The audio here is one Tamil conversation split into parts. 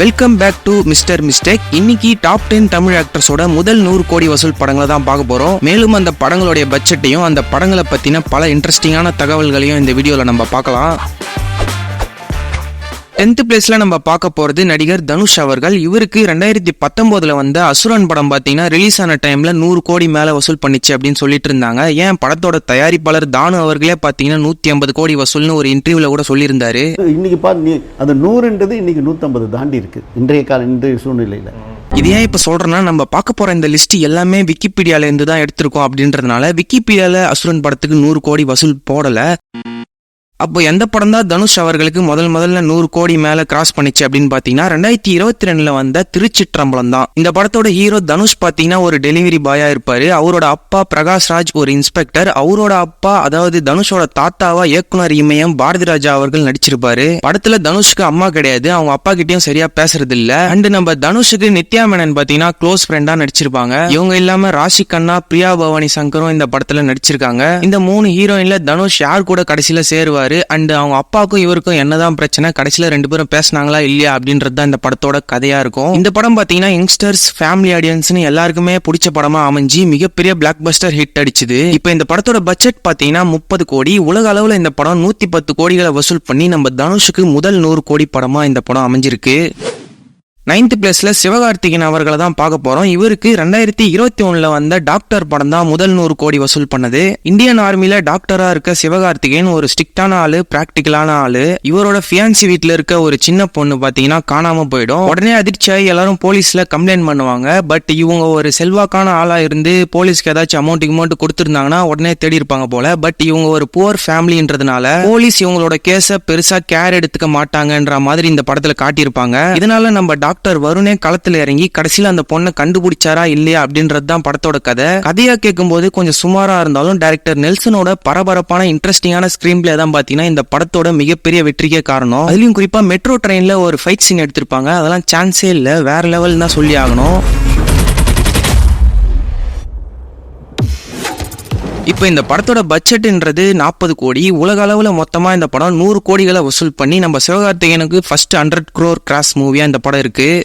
Welcome back to mister mistake இன்னைக்கு டாப் டென் தமிழ் ஆக்டர்ஸோட முதல் நூறு கோடி வசூல் படங்களை தான் பார்க்க போறோம். மேலும் அந்த படங்களுடைய பட்ஜெட்டையும் அந்த படங்களை பத்தின பல இன்ட்ரெஸ்டிங்கான தகவல்களையும் இந்த வீடியோல நம்ம பார்க்கலாம். டென்த் பிளேஸ்ல நம்ம பார்க்க போறது நடிகர் தனுஷ் அவர்கள். இவருக்கு ரெண்டாயிரத்தி பத்தொன்பதுல வந்த அசுரன் படம் பாத்தீங்கன்னா ரிலீஸ் ஆன டைம்ல நூறு கோடி மேல வசூல் பண்ணிச்சு அப்படின்னு சொல்லிட்டு இருந்தாங்க. ஏன் படத்தோட தயாரிப்பாளர் தானு அவர்களே பாத்தீங்கன்னா நூத்தி ஐம்பது கோடி வசூல்னு ஒரு இன்டர்வியூல கூட சொல்லியிருந்தாரு. இன்னைக்கு நீ அந்த நூறுன்றது இன்னைக்கு நூற்றம்பது தாண்டி இருக்கு. இன்றைய கால இன்றைய சூழ்நிலையில். இது ஏன் இப்போ சொல்றேன்னா நம்ம பார்க்க போற இந்த லிஸ்ட் எல்லாமே விக்கிபீடியால இருந்து தான் எடுத்திருக்கோம் அப்படின்றதுனால விக்கிபீடியால அசுரன் படத்துக்கு நூறு கோடி வசூல் போடல. அப்போ எந்த படம் தான் தனுஷ் அவர்களுக்கு முதல் முதல்ல நூறு கோடி மேல கிராஸ் பண்ணிச்சு அப்படின்னு பாத்தீங்கன்னா ரெண்டாயிரத்தி இருபத்தி ரெண்டுல வந்த திருச்சிற்றம்பலம் தான். இந்த படத்தோட ஹீரோ தனுஷ் பாத்தீங்கன்னா ஒரு டெலிவரி பாயா இருப்பாரு. அவரோட அப்பா பிரகாஷ் ராஜ் ஒரு இன்ஸ்பெக்டர் அவரோட அப்பா அதாவது தனுஷோட தாத்தாவா இயக்குனர் இமயம் பாரதி ராஜா அவர்கள் நடிச்சிருப்பாரு. படத்துல தனுஷ்க்கு அம்மா கிடையாது. அவங்க அப்பா கிட்டயும் சரியா பேசுறது இல்ல அண்ட் நம்ம தனுஷுக்கு நித்யா மேனன் பாத்தீங்கன்னா க்ளோஸ் ஃப்ரெண்டா நடிச்சிருப்பாங்க. இவங்க இல்லாம ராஷி கண்ணா பிரியா பவானி சங்கரும் இந்த படத்துல நடிச்சிருக்காங்க. இந்த மூணு ஹீரோயின்ல தனுஷ் யார் கூட கடைசியில சேருவார்? அண்ட் அவங்க அப்பாவுக்கும் இவருக்கும் என்னதான் பிரச்சனை? கடைசியில் ரெண்டு பேரும் பேசினாங்களா இல்லையா அப்படின்றது தான் இந்த படத்தோட கதையாக இருக்கும். இந்த படம் பார்த்தீங்கன்னா யங்ஸ்டர்ஸ் ஃபேமிலி ஆடியன்ஸ்னு எல்லாருக்குமே பிடிச்ச படமாக அமைஞ்சு மிகப்பெரிய பிளாக் பஸ்டர் ஹிட் அடிச்சுது. இப்போ இந்த படத்தோட பட்ஜெட் பார்த்தீங்கன்னா முப்பது கோடி. உலக அளவில் இந்த படம் நூற்றி பத்து கோடிகளை வசூல் பண்ணி நம்ம தனுஷுக்கு முதல் நூறு கோடி படமாக இந்த படம் அமைஞ்சிருக்கு. நைன்த் பிளேஸில் சிவகார்த்திகேயன் அவர்களை தான் பார்க்க போகிறோம் இவருக்கு ரெண்டாயிரத்தி இருபத்தி ஒன்றில் வந்த டாக்டர் படம் தான் முதல் நூறு கோடி வசூல் பண்ணது. இந்தியன் ஆர்மியில் டாக்டராக இருக்க சிவகார்த்திகேயன் ஒரு ஸ்ட்ரிக்டான ஆள் ப்ராக்டிக்கலான ஆள். இவரோட ஃபியான்சி வீட்டில் இருக்க ஒரு சின்ன பொண்ணு பார்த்தீங்கன்னா காணாமல் போயிடும். உடனே அதிர்ச்சியாகி எல்லாரும் போலீஸில் கம்ப்ளைண்ட் பண்ணுவாங்க. பட் இவங்க ஒரு செல்வாக்கான ஆளாக இருந்து போலீஸ்க்கு ஏதாச்சும் அமௌண்ட் அமௌண்ட் கொடுத்துருந்தாங்கன்னா உடனே தேடி இருப்பாங்க போல. பட் இவங்க ஒரு புவர் ஃபேமிலின்றதுனால போலீஸ் இவங்களோட கேஸை பெருசாக கேர் எடுத்துக்க மாட்டாங்கன்ற மாதிரி இந்த படத்தில் காட்டியிருப்பாங்க. இதனால நம்ம டாக்டர் டாக்டர் வருணே களத்துல இறங்கி கடைசியில அந்த பொண்ணை கண்டுபிடிச்சாரா இல்லையா அப்படின்றது தான் படத்தோட கதை. கதையா கேட்கும்போது கொஞ்சம் சுமாரா இருந்தாலும் டைரக்டர் நெல்சனோட பரபரப்பான இன்ட்ரெஸ்டிங்கான ஸ்கிரீன் பிளே தான் பாத்தீங்கன்னா இந்த படத்தோட மிகப்பெரிய வெற்றிக்கே காரணம். அதுலயும் குறிப்பா மெட்ரோ ட்ரெயின்ல ஒரு ஃபைட் சீன் எடுத்திருப்பாங்க. அதெல்லாம் சான்ஸே இல்ல. வேற லெவல் தான் சொல்லி ஆகணும். இப்போ இந்த படத்தோட பட்ஜெட்ன்றது நாற்பது கோடி. உலக அளவில் மொத்தமாக இந்த படம் நூறு கோடிகளை வசூல் பண்ணி நம்ம சிவகார்த்திகேயனுக்கு ஃபர்ஸ்ட் ஹண்ட்ரட் க்ரோர் கிராஸ் மூவியாக இந்த படம் இருக்குது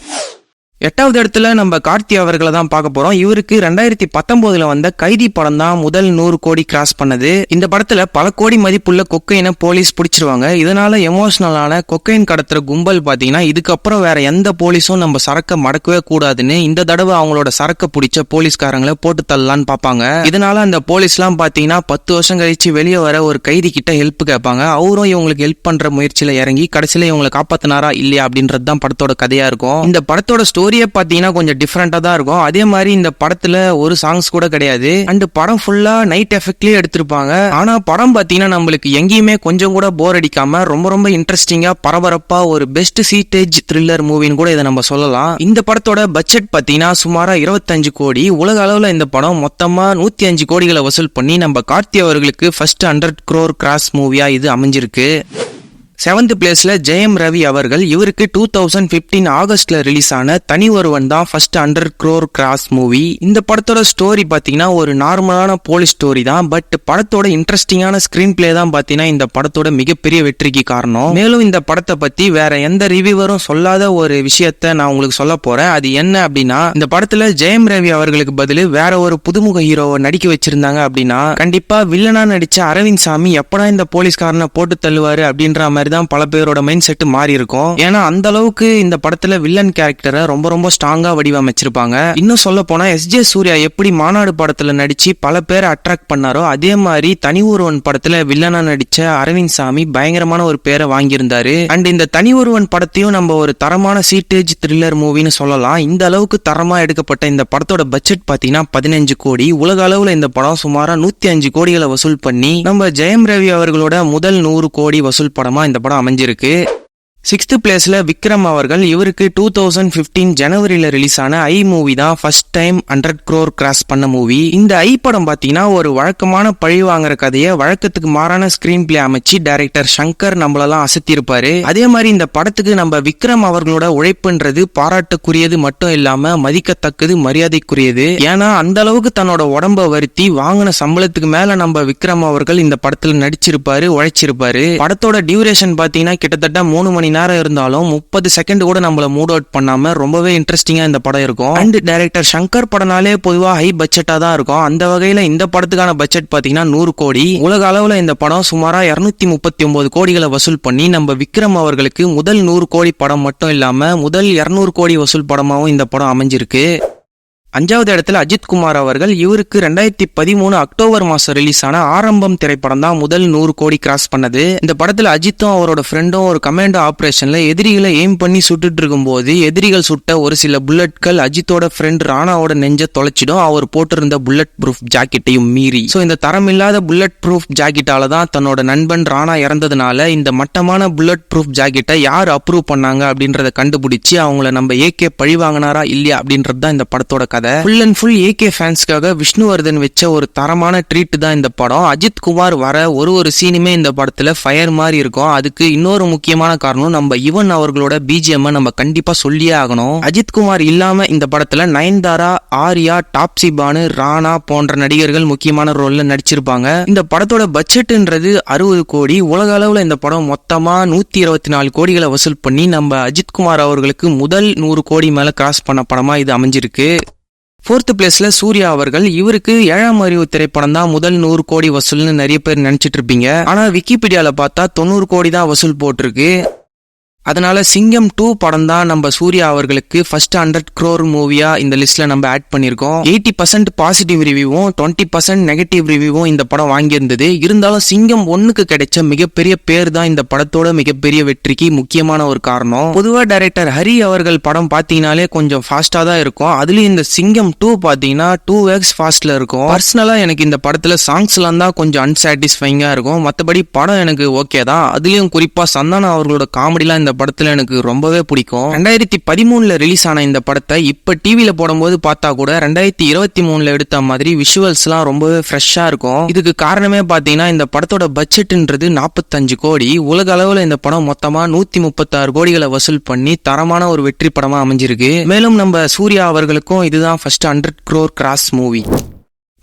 எட்டாவது இடத்துல நம்ம கார்த்தி அவர்களை தான் பார்க்க போறோம். இவருக்கு ரெண்டாயிரத்தி பத்தொன்பதுல வந்த கைதி படம் தான் முதல் நூறு கோடி கிராஸ் பண்ணது. இந்த படத்துல பல கோடி மதிப்புள்ள கொக்கைனை போலீஸ் பிடிச்சிருவாங்க. இதனால எமோஷனலான கொக்கைன் கடத்துற கும்பல் பாத்தீங்கன்னா இதுக்கப்புறம் வேற எந்த போலீஸும் நம்ம சரக்க மடக்கவே கூடாதுன்னு இந்த தடவை அவங்களோட சரக்க பிடிச்ச போலீஸ்காரங்களை போட்டு தள்ளலான்னு பார்ப்பாங்க. இதனால அந்த போலீஸ்லாம் பாத்தீங்கன்னா பத்து வருஷம் கழிச்சு வெளியே வர ஒரு கைதி கிட்ட ஹெல்ப் கேட்பாங்க. அவரும் இவங்களுக்கு ஹெல்ப் பண்ற முயற்சியில இறங்கி கடைசியில இவங்களை காப்பாத்தினாரா இல்லையா அப்படின்றது தான் படத்தோட கதையா இருக்கும். இந்த படத்தோட ஸ்டோரியே பார்த்தீங்கன்னா கொஞ்சம் டிஃப்ரெண்ட்டாக தான் இருக்கும். அதே மாதிரி இந்த படத்தில் ஒரு சாங்ஸ் கூட கிடையாது. அண்ட் படம் ஃபுல்லாக நைட் எஃபெக்ட்லேயே எடுத்திருப்பாங்க. ஆனால் படம் பார்த்தீங்கன்னா நம்மளுக்கு எங்கேயுமே கொஞ்சம் கூட போர் அடிக்காம ரொம்ப ரொம்ப இன்ட்ரெஸ்டிங்காக பரபரப்பாக ஒரு பெஸ்ட் சீட்டேஜ் த்ரில்லர் மூவின்னு கூட இதை நம்ம சொல்லலாம். இந்த படத்தோட பட்ஜெட் பார்த்தீங்கன்னா சுமாராக இருபத்தஞ்சு கோடி. உலக அளவில் இந்த படம் மொத்தமாக நூற்றி அஞ்சு கோடிகளை வசூல் பண்ணி நம்ம கார்த்தி அவர்களுக்கு ஃபர்ஸ்ட் ஹண்ட்ரட் க்ரோர் கிராஸ் மூவியாக இது அமைஞ்சிருக்கு. செவன்த் பிளேஸ்ல ஜெயம் ரவி அவர்கள் இவருக்கு டூ தௌசண்ட் பிப்டீன் ஆகஸ்ட்ல ரிலீஸ் ஆன தனி ஒருவன் தான் first under crore gross movie இந்த படத்தோட ஸ்டோரி பார்த்தீங்கன்னா ஒரு நார்மலான போலீஸ் ஸ்டோரி தான். பட் படத்தோட இன்ட்ரெஸ்டிங்கான ஸ்கிரீன் பிளே தான் பார்த்தீங்கன்னா இந்த படத்தோட மிகப்பெரிய வெற்றிக்கு காரணம். மேலும் இந்த படத்தை பத்தி வேற எந்த ரிவியூவரும் சொல்லாத ஒரு விஷயத்த நான் உங்களுக்கு சொல்ல போறேன். அது என்ன அப்படின்னா இந்த படத்துல ஜெயம் ரவி அவர்களுக்கு பதில் வேற ஒரு புதுமுக ஹீரோவை நடிக்க வச்சிருந்தாங்க அப்படின்னா கண்டிப்பா வில்லனா நடிச்ச அரவிந்த் சாமி எப்படா இந்த போலீஸ்காரனை போட்டு தள்ளுவாரு அப்படின்ற மாதிரி தான் பல பேரோட மைண்ட் செட் மாறி இருக்கும். ஏன்னா அந்த அளவுக்கு இந்த படத்துல வில்லன் கேரக்டரை ரொம்ப ரொம்ப ஸ்ட்ராங்கா வடிவமைச்சிருப்பாங்க. இன்னும் சொல்ல போனா எஸ் ஜே சூர்யா எப்படி மாநாடு படத்துல நடிச்சு பல பேரை அட்ராக்ட் பண்ணாரோ அதே மாதிரி தனி ஒருவன் படத்துல வில்லனா நடிச்ச அரவிந்த் சாமி பயங்கரமான ஒரு பேரை வாங்கியிருந்தாரு. அண்ட் இந்த தனி ஒருவன் படத்தையும் நம்ம ஒரு தரமான சீட்டேஜ் த்ரில்லர் மூவின்னு சொல்லலாம். இந்த அளவுக்கு தரமா எடுக்கப்பட்ட இந்த படத்தோட பட்ஜெட் பாத்தீங்கன்னா பதினஞ்சு கோடி. உலக அளவுல இந்த படம் சுமாரா நூத்தி அஞ்சு கோடிகளை வசூல் பண்ணி நம்ம ஜெயம் ரவி அவர்களோட முதல் நூறு கோடி வசூல் படமா இந்த படம் அமைஞ்சிருக்கு. சிக்ஸ்த் பிளேஸில் விக்ரம் அவர்கள் இவருக்கு டூ தௌசண்ட் ஃபிஃப்டீன் ஜனவரியில் ரிலீஸ் ஆன ஐ மூவி தான் first time hundred crore gross பண்ண மூவி இந்த ஐ படம் பார்த்தீங்கன்னா ஒரு வழக்கமான பழி வாங்குற கதையை வழக்கத்துக்கு மாறான ஸ்கிரீன் பிளே அமைச்சு டைரக்டர் சங்கர் நம்மளெல்லாம் அசத்திருப்பாரு அதே மாதிரி இந்த படத்துக்கு நம்ம விக்ரம் அவர்களோட உழைப்புன்றது பாராட்டக்குரியது மட்டும் இல்லாம மதிக்கத்தக்கது மரியாதைக்குரியது. ஏன்னா அந்த அளவுக்கு தன்னோட உடம்ப வருத்தி வாங்கின சம்பளத்துக்கு மேல நம்ம விக்ரம் அவர்கள் இந்த படத்தில் நடிச்சிருப்பாரு உழைச்சிருப்பாரு. படத்தோட டியூரேஷன் பார்த்தீங்கன்னா கிட்டத்தட்ட மூணு மணி மணி நேரம் இருந்தாலும் முப்பது செகண்ட் கூட நம்மள மூட் அவுட் பண்ணாம ரொம்பவே இன்ட்ரெஸ்டிங்கா இந்த படம் இருக்கும். அண்ட் டைரக்டர் சங்கர் படம்னாலே பொதுவா ஹை பட்ஜெட்டா தான் இருக்கும். அந்த வகையில இந்த படத்துக்கான பட்ஜெட் பாத்தீங்கன்னா நூறு கோடி. உலக அளவுல இந்த படம் சுமாரா இருநூத்தி முப்பத்தி ஒன்பது கோடிகளை வசூல் பண்ணி நம்ம விக்ரம் அவர்களுக்கு முதல் நூறு கோடி படம் மட்டும் இல்லாம முதல் இருநூறு கோடி வசூல் படமாகவும் இந்த படம் அமைஞ்சிருக்கு. அஞ்சாவது இடத்துல அஜித் குமார் அவர்கள் இவருக்கு ரெண்டாயிரத்தி பதிமூணு அக்டோபர் மாசம் ரிலீஸ் ஆன ஆரம்பம் திரைப்படம் தான் முதல் நூறு கோடி கிராஸ் பண்ணது. இந்த படத்துல அஜித்தும் அவரோட ஃப்ரெண்டும் ஒரு கமாண்டோ ஆபரேஷன்ல எதிரிகளை எய்ம் பண்ணி சுட்டுட்டு இருக்கும்போது எதிரிகள் சுட்ட ஒரு சில புல்லட்கள் அஜித்தோட ஃப்ரெண்ட் ராணாவோட நெஞ்ச தொலைச்சிடும். அவர் போட்டிருந்த புல்லட் ப்ரூஃப் ஜாக்கெட்டையும் மீறி. ஸோ இந்த தரம் இல்லாத புல்லட் ப்ரூஃப் ஜாக்கெட்டால தான் தன்னோட நண்பன் ராணா இறந்ததுனால இந்த மட்டமான புல்லட் ப்ரூஃப் ஜாக்கெட்டை யார் அப்ரூவ் பண்ணாங்க அப்படின்றத கண்டுபிடிச்சு அவங்கள நம்ம ஏகே பழி வாங்கினாரா இல்லையா அப்படின்றது தான் இந்த படத்தோட கதை. ஃபுல் அண்ட் ஃபுல் ஏகே ஃபேன்ஸ்க்காக விஷ்ணுவர்தன் வச்ச ஒரு தரமான ட்ரீட் தான் இந்த படம். அஜித் குமார் வர ஒரு ஒரு சீனுமே இந்த படத்துல ஃபயர் மாதிரி இருக்கும். அதுக்கு இன்னொரு முக்கியமான காரணம் நம்ம யுவன் அவர்களோட பிஜிஎம் நம்ம கண்டிப்பா சொல்லியே ஆகணும். அஜித் குமார் இல்லாம இந்த படத்துல நயன்தாரா ஆர்யா டாப்சி பானு ராணா போன்ற நடிகர்கள் முக்கியமான ரோல்ல நடிச்சிருப்பாங்க. இந்த படத்தோட பட்ஜெட்ன்றது அறுபது கோடி. உலக அளவுல இந்த படம் மொத்தமா நூத்தி இருபத்தி நாலு கோடிகளை வசூல் பண்ணி நம்ம அஜித் குமார் அவர்களுக்கு முதல் நூறு கோடி மேல கிராஸ் பண்ண படமா இது அமைஞ்சிருக்கு. ஃபோர்த்து பிளேஸ்ல சூர்யா அவர்கள். இவருக்கு ஏழாம் அறிவு திரைப்படம் தான் முதல் நூறு கோடி வசூல்னு நிறைய பேர் நினைச்சிட்டு இருப்பீங்க. ஆனா விக்கிபீடியால பார்த்தா தொண்ணூறு கோடி தான் வசூல் போட்டிருக்கு. அதனால சிங்கம் டூ படம் தான் நம்ம சூர்யா அவர்களுக்கு ஃபர்ஸ்ட் ஹண்ட்ரட் க்ரோர் மூவியா இந்த லிஸ்ட்ல நம்ம ஆட் பண்ணிருக்கோம். எயிட்டி பர்சன்ட் பாசிட்டிவ் ரிவ்யூவும் டுவெண்ட்டி பர்சன்ட் நெகட்டிவ் ரிவ்யூவும் இந்த படம் வாங்கியிருந்தது. இருந்தாலும் சிங்கம் ஒன்னுக்கு கிடைச்ச மிகப்பெரிய பேர் தான் இந்த படத்தோட மிகப்பெரிய வெற்றிக்கு முக்கியமான ஒரு காரணம். பொதுவா டைரக்டர் ஹரி அவர்கள் படம் பார்த்தீங்கனாலே கொஞ்சம் ஃபாஸ்டா தான் இருக்கும். அதுலயும் இந்த சிங்கம் டூ பாத்தீங்கன்னா டூ எக்ஸ் ஃபாஸ்ட்ல இருக்கும். பர்சனலா எனக்கு இந்த படத்துல சாங்ஸ் எல்லாம் தான் கொஞ்சம் அன்சாட்டிஸ்ஃபைங்கா இருக்கும். மத்தபடி படம் எனக்கு ஓகே தான். அதுலயும் குறிப்பா சந்தானம் அவர்களோட காமெடிலாம் இந்த படத்துல எனக்கு ரொம்பவே பிடிக்கும். ரெண்டாயிரத்தி பதிமூணுல ரிலீஸ் ஆன இந்த படத்தை இப்ப டிவியில் போடும்போது பார்த்தா கூட ரெண்டாயிரத்தி இருபத்தி மூணுல எடுத்த மாதிரி விஷுவல்ஸ் எல்லாம் ரொம்பவே ஃப்ரெஷ்ஷா இருக்கும். இதுக்கு காரணமே பாத்தீங்கன்னா இந்த படத்தோட பட்ஜெட்ன்றது நாற்பத்தஞ்சு கோடி. உலக அளவுல இந்த படம் மொத்தமா நூத்தி முப்பத்தாறு கோடிகளை வசூல் பண்ணி தரமான ஒரு வெற்றி படமா அமைஞ்சிருக்கு. மேலும் நம்ம சூர்யா அவர்களுக்கும் இதுதான் first hundred crore gross movie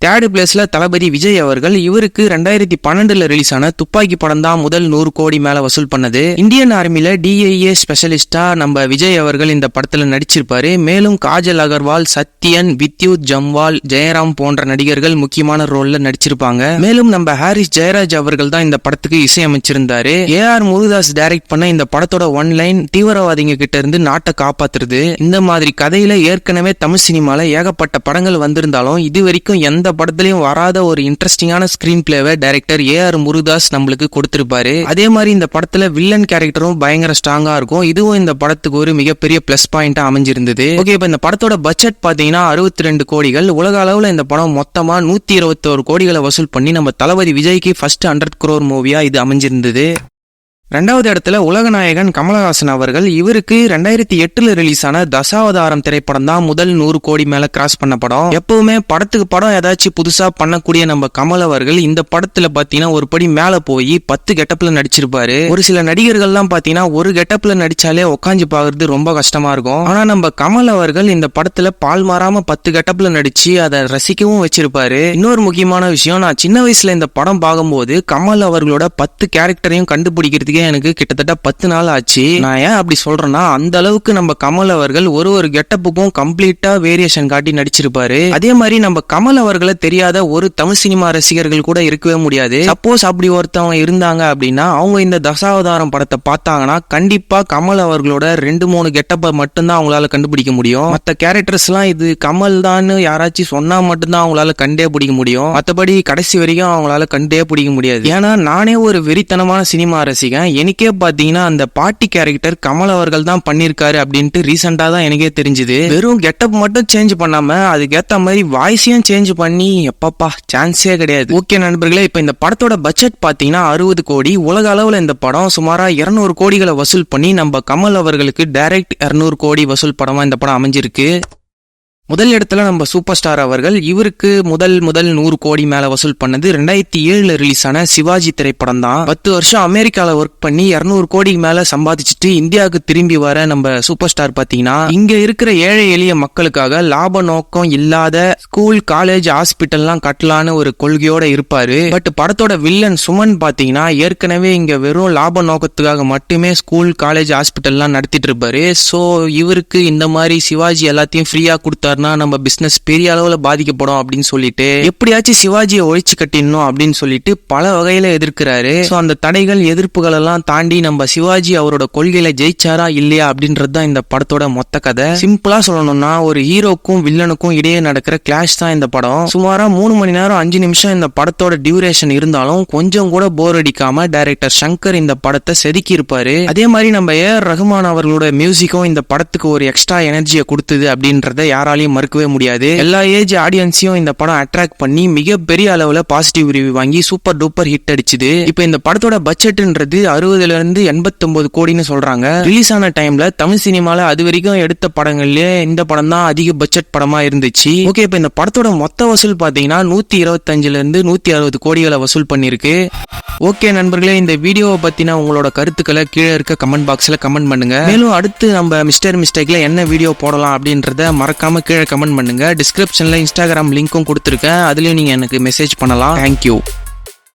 third பிளேஸ்ல தளபதி விஜய் அவர்கள் இவருக்கு ரெண்டாயிரத்தி பன்னெண்டுல ரிலீஸ் ஆன துப்பாக்கி படம் தான் முதல் நூறு கோடி மேல வசூல் பண்ணது. இந்தியன் ஆர்மில டிஐஏ ஸ்பெஷலிஸ்டா நம்ம விஜய் அவர்கள் இந்த படத்துல நடிச்சிருப்பாரு. மேலும் காஜல் அகர்வால் சத்யன் வித்யுத் ஜம்வால் ஜெயராம் போன்ற நடிகர்கள் முக்கியமான ரோல்ல நடிச்சிருப்பாங்க. மேலும் நம்ம ஹாரிஸ் ஜெயராஜ் அவர்கள் தான் இந்த படத்துக்கு இசையமைச்சிருந்தாரு. ஏ ஆர் முருகதாஸ் டைரக்ட் பண்ண இந்த படத்தோட ஒன் லைன் தீவிரவாதிங்க கிட்ட இருந்து நாட்டை காப்பாத்துறது. இந்த மாதிரி கதையில ஏற்கனவே தமிழ் சினிமால ஏகப்பட்ட படங்கள் வந்திருந்தாலும் இது வரைக்கும் எந்த படத்துலயும் வராத ஒரு இன்ட்ரெஸ்டிங்கான ஸ்கிரீன் பிளேவை டைரக்டர் ஏ ஆர் முருதாஸ் நம்மளுக்கு கொடுத்திருப்பாரு. அதே மாதிரி இந்த படத்துல வில்லன் கேரக்டரும் பயங்கர ஸ்ட்ராங்கா இருக்கும். இதுவும் இந்த படத்துக்கு ஒரு மிகப்பெரிய பிளஸ் பாயிண்டா அமைஞ்சிருந்தது. ஓகே இப்ப இந்த படத்தோட பட்ஜெட் பாத்தீங்கன்னா அறுபத்தி ரெண்டு கோடிகள். உலக அளவுல இந்த படம் மொத்தமா நூத்தி இருபத்தோரு கோடிகளை வசூல் பண்ணி நம்ம தளபதி விஜய்க்கு ஃபர்ஸ்ட் ஹண்ட்ரட் குரோர் மூவியா இது அமைஞ்சிருந்தது. ரெண்டாவது இடத்துல உலகநாயகன் கமலஹாசன் அவர்கள் இவருக்கு ரெண்டாயிரத்தி எட்டுல ரிலீஸ் ஆன தசாவதாரம் திரைப்படம் தான் முதல் நூறு கோடி மேல கிராஸ் பண்ண படம். எப்பவுமே படத்துக்கு படம் ஏதாச்சும் புதுசா பண்ணக்கூடிய நம்ம கமல் அவர்கள் இந்த படத்துல பாத்தீங்கன்னா ஒரு படி மேல போய் பத்து கெட்டப்ல நடிச்சிருப்பாரு. ஒரு சில நடிகர்கள்லாம் பாத்தீங்கன்னா ஒரு கெட்டப்ல நடிச்சாலே உட்காந்து பாக்குறது ரொம்ப கஷ்டமா இருக்கும். ஆனா நம்ம கமல் அவர்கள் இந்த படத்துல பால் மாறாம பத்து கெட்டப்ல நடிச்சு அதை ரசிக்கவும் வச்சிருப்பாரு. இன்னொரு முக்கியமான விஷயம் நான் சின்ன வயசுல இந்த படம் பார்க்கும்போது கமல் அவர்களோட பத்து கேரக்டரையும் கண்டுபிடிக்கிறதுக்கு எனக்கு கிட்டத்தட்ட பத்து நாள் ஆச்சு. நான் ஏன் அப்படி சொல்றேன்னா அந்த அளவுக்கு நம்ம கமல் அவர்கள் ஒரு ஒரு கெட்டப்புக்கும் கம்ப்ளீட்டா வேரியேஷன் காட்டி நடிச்சிருப்பாரு. அதே மாதிரி நம்ம கமல் அவர்களை தெரியாத ஒரு தமிழ் சினிமா ரசிகர்கள் கூட இருக்கவே முடியாது. சப்போஸ் அப்படி ஒருத்தவங்க இருந்தாங்க அப்படின்னா அவங்க இந்த தசாவதாரம் படத்தை பார்த்தாங்கன்னா கண்டிப்பா கமல் அவர்களோட ரெண்டு மூணு கெட்டப்பை மட்டும்தான் அவங்களால கண்டுபிடிக்க முடியும். மத்த கேரக்டர்ஸ் எல்லாம் இது கமல் தான் யாராச்சும் சொன்னா மட்டும்தான் அவங்களால கண்டே பிடிக்க முடியும். மத்தபடி கடைசி வரைக்கும் அவங்களால கண்டே பிடிக்க முடியாது. ஏன்னா நானே ஒரு வெறித்தனமான சினிமா ரசிகன். எனக்கே பார்த்தீங்கன்னா அந்த பாட்டி கேரக்டர் கமல் அவர்கள் தான் பண்ணியிருக்காரு அப்படின்ட்டு ரீசெண்டாக தான் எனக்கே தெரிஞ்சுது. வெறும் கெட்டப் மட்டும் சேஞ்ச் பண்ணாமல் அதுக்கேற்ற மாதிரி வாய்ஸையும் சேஞ்ச் பண்ணி எப்பப்பா சான்ஸே கிடையாது. ஓகே நண்பர்களே இப்போ இந்த படத்தோட பட்ஜெட் பார்த்தீங்கன்னா அறுபது கோடி. உலக அளவில் இந்த படம் சுமாராக இரநூறு கோடிகளை வசூல் பண்ணி நம்ம கமல் அவர்களுக்கு டைரக்ட் இரநூறு கோடி வசூல் படமாக இந்த படம் அமைஞ்சிருக்கு. முதல் இடத்துல நம்ம சூப்பர் ஸ்டார் அவர்கள் இவருக்கு முதல் முதல் நூறு கோடி மேல வசூல் பண்ணது ரெண்டாயிரத்தி ஏழுல ரிலீஸ் ஆன சிவாஜி திரைப்படம் தான். பத்து வருஷம் அமெரிக்கால ஒர்க் பண்ணி இருநூறு கோடிக்கு மேல சம்பாதிச்சுட்டு இந்தியாவுக்கு திரும்பி வர நம்ம சூப்பர் ஸ்டார் பாத்தீங்கன்னா இங்க இருக்கிற ஏழை எளிய மக்களுக்காக லாப நோக்கம் இல்லாத ஸ்கூல் காலேஜ் ஹாஸ்பிட்டல்லாம் கட்டலான்னு ஒரு கொள்கையோட இருப்பாரு. பட் படத்தோட வில்லன் சுமன் பாத்தீங்கன்னா ஏற்கனவே இங்க வெறும் லாப நோக்கத்துக்காக மட்டுமே ஸ்கூல் காலேஜ் ஹாஸ்பிட்டல்லாம் நடத்திட்டு இருப்பாரு. சோ இவருக்கு இந்த மாதிரி சிவாஜி எல்லாத்தையும் ஃப்ரீயா கொடுத்தாருன்னா நம்ம பிசினஸ் பெரிய அளவுல பாதிக்கப்படும் அப்படின்னு சொல்லிட்டு எப்படியாச்சும் சிவாஜியை ஒழிச்சு கட்டிடணும் அப்படின்னு சொல்லிட்டு பல வகையில எதிர்க்கிறாரு. ஸோ அந்த தடைகள் எதிர்ப்புகள் எல்லாம் தாண்டி நம்ம சிவாஜி அவரோட கொள்கையில ஜெயிச்சாரா இல்லையா அப்படின்றது தான் இந்த படத்தோட மொத்த கதை. சிம்பிளா சொல்லணும்னா ஒரு ஹீரோக்கும் வில்லனுக்கும் இடையே நடக்கிற கிளாஷ் தான் இந்த படம். சுமாரா மூணு மணி நேரம் அஞ்சு நிமிஷம் இந்த படத்தோட டியூரேஷன் இருந்தாலும் கொஞ்சம் கூட போர் அடிக்காம டைரக்டர் சங்கர் இந்த படத்தை செதுக்கி இருப்பாரு அதே மாதிரி நம்ம ஏஆர் ரஹ்மான் அவர்களோட மியூசிக்கும் இந்த படத்துக்கு ஒரு எக்ஸ்ட்ரா எனர்ஜியை கொடுத்தது அப்படின்றத யாராலையும் மறுக்கவே முடியாது. எல்லா ஏஜ் ஆடியன்ஸையும் இந்த படம் அட்ராக்ட் பண்ணி மிகப்பெரிய அளவுல பாசிட்டிவ் ரிவ்யூ வாங்கி சூப்பர் டூப்பர் ஹிட் அடிச்சுது. இப்போ இந்த படத்தோட பட்ஜெட்ன்றது அறுபதுல இருந்து எண்பத்தொன்பது கோடின்னு சொல்றாங்க. ரிலீஸ் ஆன டைம்ல தமிழ் சினிமால அது வரைக்கும் எடுத்த படங்கள்லயே இந்த படம் தான் அதிக பட்ஜெட் படமா இருந்துச்சு. ஓகே இப்போ இந்த படத்தோட மொத்த வசூல் பாத்தீங்கன்னா நூத்தி இருபத்தஞ்சுல இருந்து நூத்தி அறுபது கோடிகளை வசூல் பண்ணிருக்கு. ஓகே நண்பர்களே இந்த வீடியோவை பத்தின உங்களோட கருத்துக்களை கீழே இருக்க கமெண்ட் பாக்ஸ்ல கமெண்ட் பண்ணுங்க. மேலும் அடுத்து நம்ம மிஸ்டர் மிஸ்டேக்ல என்ன வீடியோ போடலாம் அப்படின்றத மறக்காம கீழே கமெண்ட் பண்ணுங்க. டிஸ்கிரிப்ஷன்ல இன்ஸ்டாகிராம் லிங்க்கும் கொடுத்துருக்கேன். அதுலயும் நீங்க எனக்கு மெசேஜ் பண்ணலாம். தேங்க்யூ